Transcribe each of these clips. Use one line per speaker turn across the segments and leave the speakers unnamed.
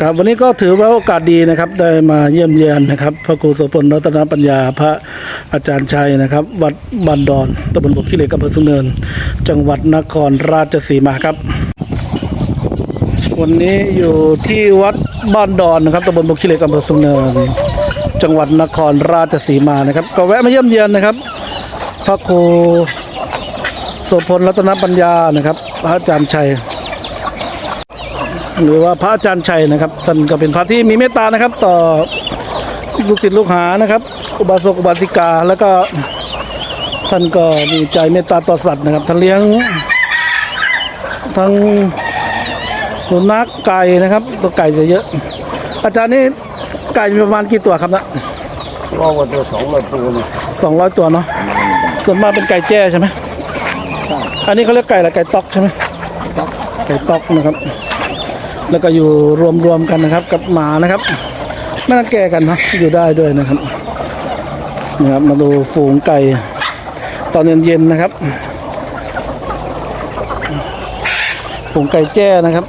ครับวันนี้ก็ถือว่าโอกาสดีนะครับ ได้มาเยี่ยมเยียนนะครับ พระครูโสพลรัตนปัญญาพระอาจารย์ชัยนะครับ วัดบันดอนตำบลบกขี้เหล็กอำเภอสุนเนิน จังหวัดนครราชสีมาครับ วันนี้อยู่ที่วัดบ้านดอนนะครับตำบลบกขี้เหล็กอำเภอสุนเนิน จังหวัดนครราชสีมานะครับ ก็แวะมาเยี่ยมเยียนนะครับ พระครูโสพลรัตนปัญญานะครับ พระอาจารย์ชัย หรือว่าพระอาจารย์ชัยนะครับท่านก็เป็นพระที่มีเมตตานะครับ ต่อลูกศิษย์ลูกหานะครับ อุบาสกอุบาสิกาแล้วก็ท่านก็มีใจเมตตาต่อสัตว์นะครับท่านเลี้ยงทั้งสุนัขไก่นะครับ ตัวไก่จะเยอะ อาจารย์นี่ไก่มีประมาณกี่ตัวครับนะ
ก็ว่าตัวสองร้อยตัวเนี่ย
สองร้อยตัวเนาะส่วนมากเป็นไก่แจ้ใช่ไหมอันนี้เขาเรียกไก่อะไรไก่ตอกใช่ไหมไก่ตอกนะครับ แล้วก็อยู่รวมๆกันนะครับ กับหมานะครับไม่ต้องแก่กันนะอยู่ได้ด้วยนะครับนะครับ มาดูฝูงไก่ตอนเย็นๆนะครับฝูงไก่แจ้นะครับ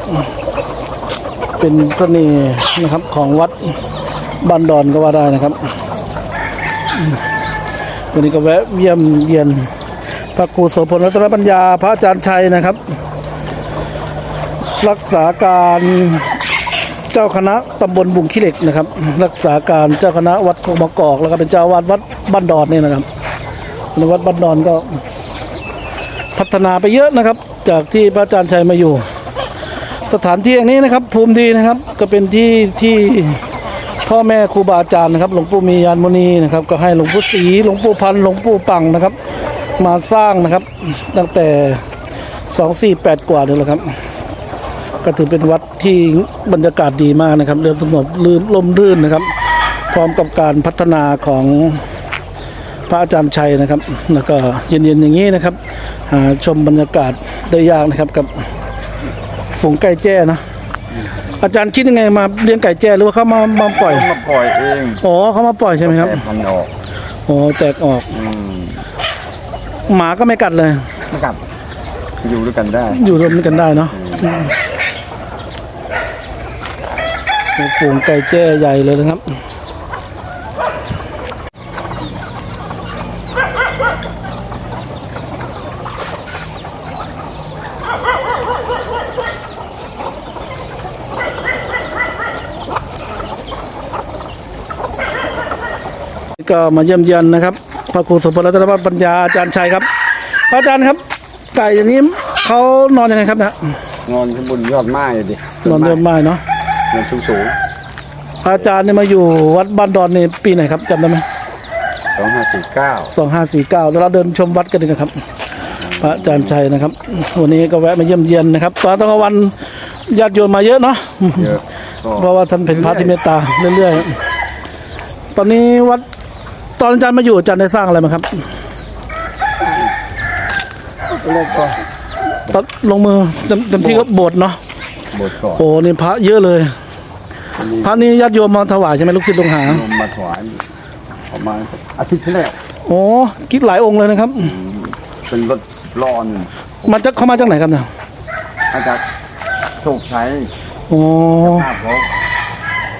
เป็นเสน่ห์นะครับของวัดบ้านดอนก็ว่าได้นะครับวันนี้ก็แวะเยี่ยมเยียนพระครูโสพลรัตนปัญญาพระอาจารย์ชัยนะครับ รักษาการเจ้าคณะตำบลบุงขี้เหล็กนะครับ รักษาการเจ้าคณะวัดโคกมะกอกแล้วก็เป็นเจ้าวาดวัดบ้านดอนนี่นะครับในวัดบ้านดอนก็ พัฒนาไปเยอะนะครับ จากที่พระอาจารย์ชัยมาอยู่ สถานที่อย่างนี้นะครับ ภูมิดีนะครับ ก็เป็นที่ที่พ่อแม่ครูบาอาจารย์นะครับ หลวงปู่มียานมุนีนะครับ ก็ให้หลวงปู่ศรีหลวงปู่พันหลวงปู่ปังนะครับ มาสร้างนะครับตั้งแต่ 248 กว่าเลยแหละครับ ก็ถือเป็นวัดที่บรรยากาศดีมากนะครับเริ่มสงบลื่นลมรื่นนะครับ พร้อมกับการพัฒนาของพระอาจารย์ชัยนะครับ แล้วก็เย็นๆอย่างนี้นะครับ หาชมบรรยากาศได้ยากนะครับกับฝูงไก่แจ้นะอาจารย์คิดยังไงมาเลี้ยงไก่แจ้หรือว่าเขามามาปล่อย
มาปล่อยเอง
อ๋อเขามาปล่อยใช่ไหมครับ
แต่พันออก
อ๋อแตกออก
อืม
หมาก็ไม่กัดเลย
นะครับ อยู่ด้วยกันได้
อยู่รวมกันได้เนาะอืมโอ้ ฝูงไก่แจ้ใหญ่เลยนะครับก็มาเยี่ยมเยียนนะครับพระครูสุพรัตนปัญญาอาจารย์ชัยครับพระอาจารย์ครับ ไก่อย่างนี้เขานอนยังไงครับนะ
นอนข้างบนยอดไม้เลยดิ
นอนเดิมไม้เนาะ
นอนสูงสูง
พระอาจารย์เนี่ยมาอยู่วัดบ้านดอนในปีไหนครับจำได้ไหม
สองห้าสี่เก้า
สองห้าสี่เก้าแล้วเราเดินชมวัดกันดีนะครับ พระอาจารย์ชัยนะครับ วันนี้ก็แวะมาเยี่ยมเยียนนะครับ ตอนตะวันญาติโยมมาเยอะเนาะ
เยอะก็
เพราะว่าท่านเป็นพระที่เมตตาเรื่อยๆ ตอนนี้วัดตอนอาจารย์มาอยู่อาจารย์ได้สร้างอะไรมาครับ
แล้วก็
ตอนลงมือเต็มเต็มที่ก็โบสถ์เนาะ
บทก่อน
โอ้นี่พระเยอะเลย พระนี่ญาติโยมมาถวายใช่ไหมลูกศิษย์ลูกหา
นมมาถวายประมาณอาทิตย์ที่แล้ว
โอ้คิดหลายองค์เลยนะครับ
เป็นรถร้อน
มาจากเขามาจากไหนครับเนี่ย
อาจารย์โชคชัย
โอ้
ภาพเขา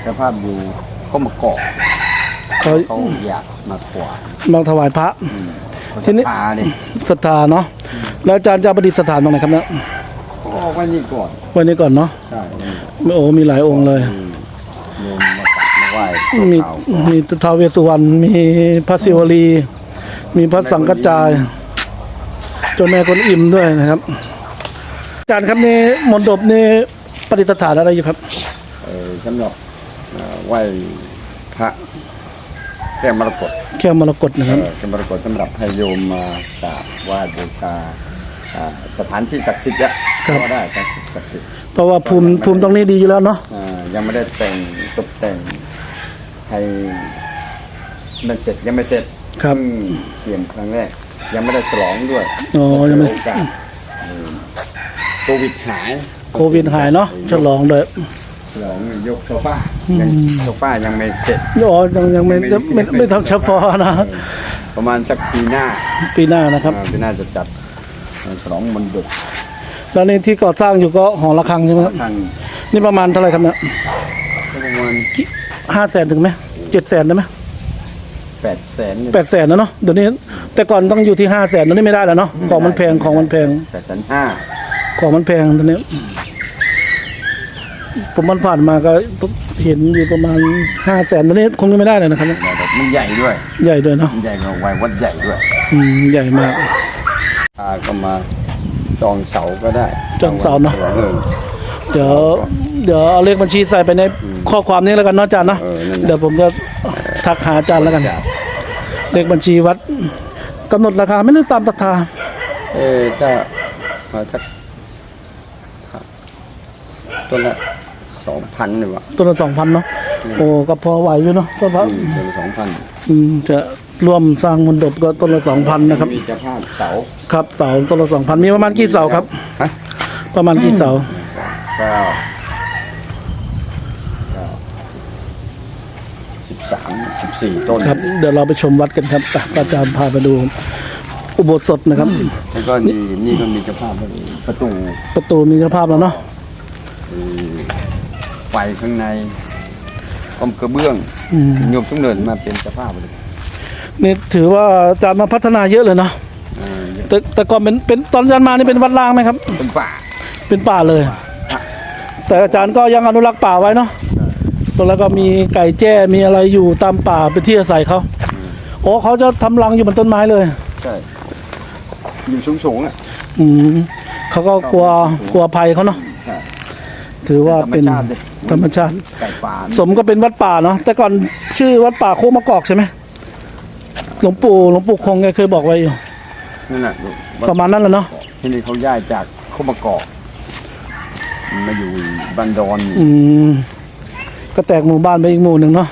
แต่ภาพอยู่เขามาเกาะ
เขา
เขาอยากมาถวาย
มาถวายพระ ทีนี้
ตาเนี่ย
ศรัทธาเนาะแล้วอาจารย์จะประดิษฐานตรงไหนครับเนี่ย
เขาเอา ไว้นี่ก่อน
ไว้นี้ก่อนเนาะ
ใช่
โอ้มีหลายองค์เลย
โยมมากราบมาไหว้
มี
ขาวก่อน
มีท้าวเวสสุวรรณมีพระศิวลี มีพระสังกัจจายเจ้าแม่กวนอิมด้วยนะครับอาจารย์ครับนี่มนต์ดบนี่ประดิษฐานอะไรอยู่ครับ
เออสำหรับเอ่อไหว้พระแก้วมรกต
แค่มรกตนะครับ
เอ่อแก้วมรกตสำหรับให้โยมมากราบไหว้บูชา อ่าสถานที่ศักดิ์สิทธิ์อะ
ครับ
ก็ได้ศักดิ์สิทธิ์ศักดิ์สิทธิ์
เพราะว่าภูมิภูมิตรงนี้ดีอยู่แล้วเนาะ
อ่ายังไม่ได้แต่งตกแต่งให้มันเสร็จยังไม่เสร็จ
ครับ
เพิ่งเปลี่ยนครั้งแรก ยังไม่ได้ฉลองด้วย
อ๋อยังไม่
โอกาสอืมโควิดหาย
โควิดหายเนาะฉลองเลย
ฉลองยกโซฟายังโซฟายังไม่เสร็จ
อ๋อยังยังไม่ไม่ไม่ไม่ทำเฉพาะนะ
ประมาณสักปีหน้า
ปีหน้านะครับ
อ่าปีหน้าจะจัด ฉลองมันดุก
แล้วนี่ที่ก่อสร้างอยู่ก็หอระฆังใช่ไหมครับ
ทาง
นี่ประมาณเท่าไหร่ครับเนี่ย
ประมาณ
ห้าแสนถึงไหมเจ็ดแสนได้ไหม
แปดแสน
แปดแสนนะเนาะเดี๋ยวนี้แต่ก่อนต้องอยู่ที่ห้าแสนตอนนี้ไม่ได้แล้วเนาะของมันแพงของมันแพง
แปดแสนห้า
ของมันแพงตอนนี้ ผมมันผ่านมาก็เห็นอยู่ประมาณห้าแสนตอนนี้คงจะไม่ได้เลยนะครับ
แต่แบบมันใหญ่ด้วย
ใหญ่ด้วยเนาะ
มันใหญ่กว่าวัยวัดใหญ่ด้วย
อืมใหญ่มาก
อาก็มาจองเสาก็ได้
จองเสาเนอะ
เออ
เดี๋ยวเดี๋ยวเอาเลขบัญชีใส่ไปในข้อความนี้แล้วกันเนาะอาจารย์เนาะ
เออนั่นแหละ
เดี๋ยวผมจะทักหาอาจารย์แล้วกัน
จ้ะ
เลขบัญชีวัดกำหนดราคาไม่ได้ตามศรัทธา
เออจะมาสักต้นละสองพันหรือวะ
ตัวละสองพันเนาะโอ้ก็พอไหวอยู่เนาะก็พอ
อืมต้นละสองพัน
อืมจะ ร่วมสร้างมนดบก็ต้นละสองพันนะครับ
มีเจ้าภาพเสา
ครับเสาต้นละสองพันมีประมาณกี่เสาครับ
ฮะ
ประมาณกี่เสา
เก้าเก้าสิบสามสิบสี่ต้น
ครับ เดี๋ยวเราไปชมวัดกันครับอะอาจารย์พาไปดู อุโบสถนะครับ
แล้วก็นี่นี่ก็มีเจ้าภาพประตู
ประตูมีเจ้าภาพแล้วเนาะ
ไฟข้างในกอมกระเบื้อง
อืม
โยมต้องเดินมาเป็นเจ้าภาพเลย
นี่ถือว่าอาจารย์มาพัฒนาเยอะเลยเนาะ
เออ
แต่แต่ก่อนเป็นเป็นตอนอาจารย์มานี่เป็นวัดล้างไหมครับ
เป็นป่า
เป็นป่าเลย แต่อาจารย์ก็ยังอนุรักษ์ป่าไว้เนาะแล้วก็มีไก่แจ้มีอะไรอยู่ตามป่าเป็นที่อาศัยเขาโอ้เขาจะทำรังอยู่บนต้นไม้เลย
ใช่อยู่สูงสูงๆอะ
อืมเขาก็กลัวกลัวภัยเขาเนาะ
ใช่
ถือว่าเป็น
ธรรมชาติดิ
ธรรมชาติ
ไก่ป่า
สมก็เป็นวัดป่าเนาะแต่ก่อนชื่อวัดป่าโคกมะกอกใช่ไหม หลวงปู่หลวงปู่คงแกเคยบอกไว้อยู่
นั่นแหละ
ประมาณนั้นแหละเนาะ
ที่นี่เขาย้ายจากโคมะกอกมาอยู่บันดอน
อืมก็แตกหมู่บ้านไปอีกหมู่หนึ่งเนาะ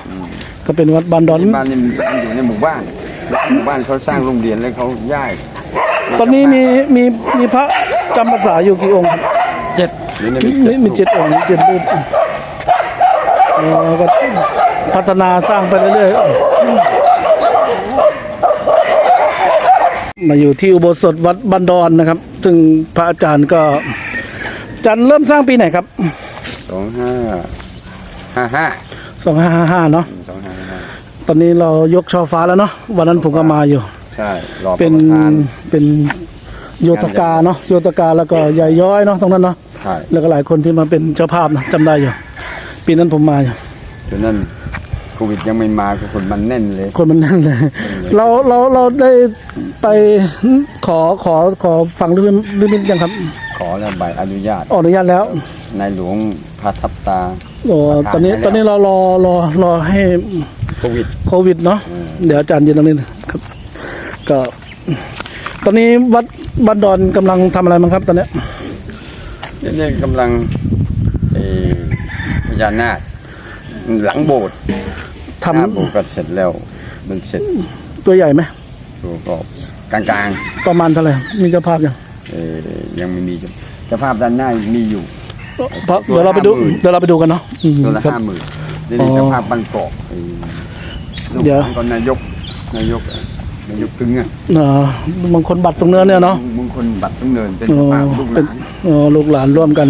ก็เป็นวัดบานดอน
ที่บ้านนี่มันอยู่ในหมู่บ้านแล้วหมู่บ้านเขาสร้างโรงเรียนแล้วเขาย้าย
ตอนนี้มีมีมีพระจำพรรษาอยู่กี่องค์ครับ
เจ็ดหรือใน
มี
เจ็ด
มีเจ็ดองค์เจ็ดรูปเออก็พัฒนาสร้างไปเรื่อยๆ มาอยู่ที่อุโบสถวัดบันดอนนะครับ ซึ่งพระอาจารย์ก็อาจันเริ่มสร้างปีไหนครับ
สองห้าห้าห้า
สองห้าห้าห้าเนาะ
สองห้าห้า
ตอนนี้เรายกช่อฟ้าแล้วเนาะวันนั้นผมก็มาอยู่
ใช่รอป
เป็น
ระธาน
เป็นโยธกาเนาะโยธกาแล้วก็ใหญ่ย้อยเนาะตรงนั้นเนาะ
ใช่
แล้วก็หลายคนที่มาเป็นเจ้าภาพนะจำได้อยู่ปีนั้นผมมาอยู่
จนนั้น โควิดยังไม่มาก็คนมันแน่นเลย
คนมันนั่นเลยเราเราเราได้ไปขอขอขอฟังลิมิตลิมิตยังครับ
ขอแล้วใบอนุญาต
อนุญาตแล้ว
ในหลวงพระทับตา
โอ้ตอนนี้
ประกาศให้แล้ว
ตอนนี้เรารอรอรอให้
โควิด
โควิดเนาะเดี๋ยวอาจารย์ยืนตรงนี้นะครับ ก็ ตอนนี้วัดบันดอนกำลังทำอะไรบ้างครับ ตอนเนี้ย
นี่กำลังเอ่อพญานาค หลังโบสถ์
ทำ
หน้าโบสถ์ก็เสร็จแล้ว มันเสร็จ
ตัวใหญ่ไหม
ตัวก็กลาง
ประมาณเท่าไหร่มีเจ้าภาพยัง
ๆเอ่อยังไม่มีเจ้าภาพด้านหน้ามีอยู่
เพราะเดี๋ยวเราไปดู
ตัวละ50,000
เดี๋ยวเราไปดูกันเนาะอืม
ตัวละ
ครับ
ห้าหมื่นนี่
อ๋อ
เจ้าภาพบางกอกเอ่อลูก
เดี๋ยว
หลานก็นายกนายกนายกตึงอะ
เอ่อบางคนบัตรตรงเนื้อเนี่ยเนาะ
มงคลบัตรต้องเนินเป็น
อ๋อ
เจ้าภาพลูกห
เป็
ลานน
อ๋อลูกหลานร่วมกัน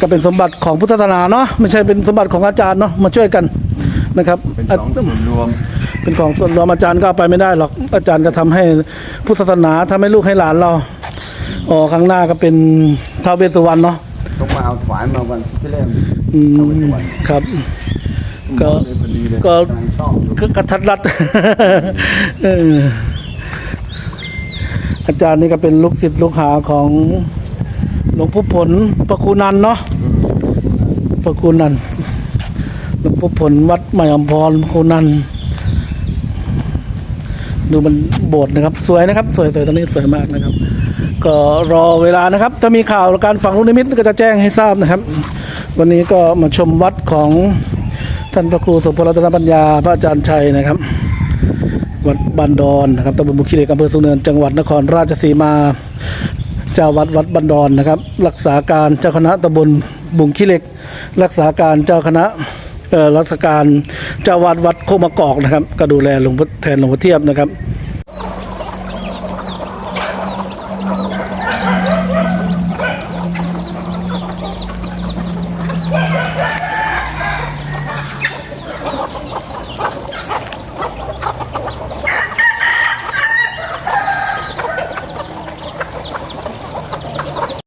ก็เป็นสมบัติของพุทธศาสนาเนาะไม่ใช่เป็นสมบัติของอาจารย์เนาะมาช่วยกันนะครับ
เป็น
อะ
ของส่วนรวม
เป็นของส่วนรวมอาจารย์ก็เอาไปไม่ได้หรอกอาจารย์ก็ทำให้พุทธศาสนาทำให้ลูกให้หลานเราอ๋อข้างหน้าก็เป็นท้าวเวสสุวรรณเนาะ
ต้องมาเอาถวายมาวันที่แรก
อืมครับ ก็
เลยพอดีเลย
ก็
กำลังชอบอยู่
คือกระทัดรัดเอออาจารย์นี่ก็เป็นลูกศิษย์ลูกหาของ หลวงพ่อผลพระครูนันท์เนาะพระครูนันท์หลวงพ่อผลวัดใหม่อมพรพระครูนันท์ดูมันโบสถ์นะครับ สวยนะครับ สวยสวยตอนนี้สวยมากนะครับ ก็รอเวลานะครับ ถ้ามีข่าวการฝังลูกนิมิตก็จะแจ้งให้ทราบนะครับ วันนี้ก็มาชมวัดของท่านพระครูสมพลรัตนปัญญาพระอาจารย์ชัยนะครับวัดบันดอนนะครับตำบลบุคีเหล็กอำเภอสุเนินจังหวัดนครราชสีมา เจ้าวัดวัดบันดอนนะครับ รักษาการเจ้าคณะตำบลบุงขี้เหล็ก รักษาการเจ้าคณะเออรักษาการเจ้าวัดวัดโคกมะกอกนะครับ ก็ดูแลหลวงพ่อแทนหลวงพ่อเทียบนะครับ